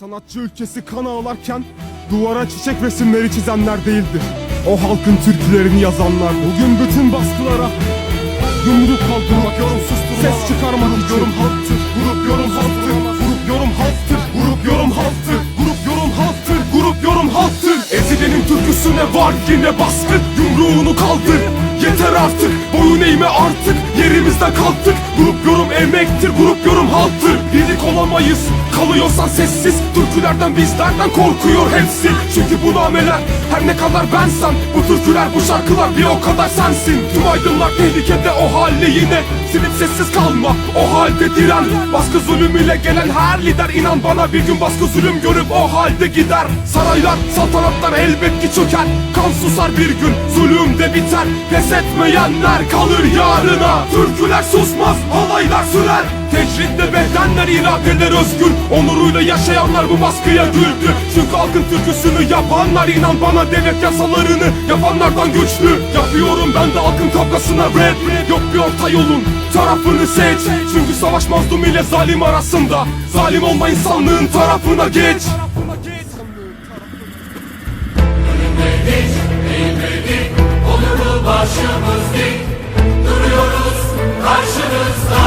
Sanatçı ülkesi kan ağlarken duvara çiçek resimleri çizenler değildi. O halkın türkülerini yazanlar. Bugün bütün baskılara yumruk kaldırmak, yorum susturmak, ses çıkarmak için. yorum halktır, grup yorum halktır, grup yorum halktır, grup yorum halktır, grup yorum halktır, grup yorum halktır. Ezilenin türküsüne var yine baskı, yumruğunu kaldır. Yeter artık, boyun eğme artık, yerimizden kalktık. Olamayız, kalıyorsan sessiz. Türkülerden bizlerden korkuyor hepsi. Çünkü bu nameler her ne kadar bensen, bu türküler bu şarkılar bir o kadar sensin. Tüm aydınlar tehlikede o halde yine. Silip sessiz kalma, o halde diren. Baskı zulüm ile gelen her lider inan bana bir gün baskı zulüm görüp o halde gider. Saraylar, saltanatlar elbet ki çöker. Kan susar bir gün, zulüm de biter. Pes etmeyenler kalır yarına. Türküler susmaz, halaylar sürer. Tecritte bedenler, iradeler özgür. Onuruyla yaşayanlar bu baskıya güldü. Çünkü halkın türküsünü yapanlar inan bana devlet yasalarını yapanlardan güçlü. Yapıyorum ben de halkın kavgasına rap. Yok bir orta yolun tarafını seç. Çünkü savaş mazlum ile zalim arasında. Zalim olma insanlığın tarafına geç. Onurlu başımız dik Duruyoruz karşınızda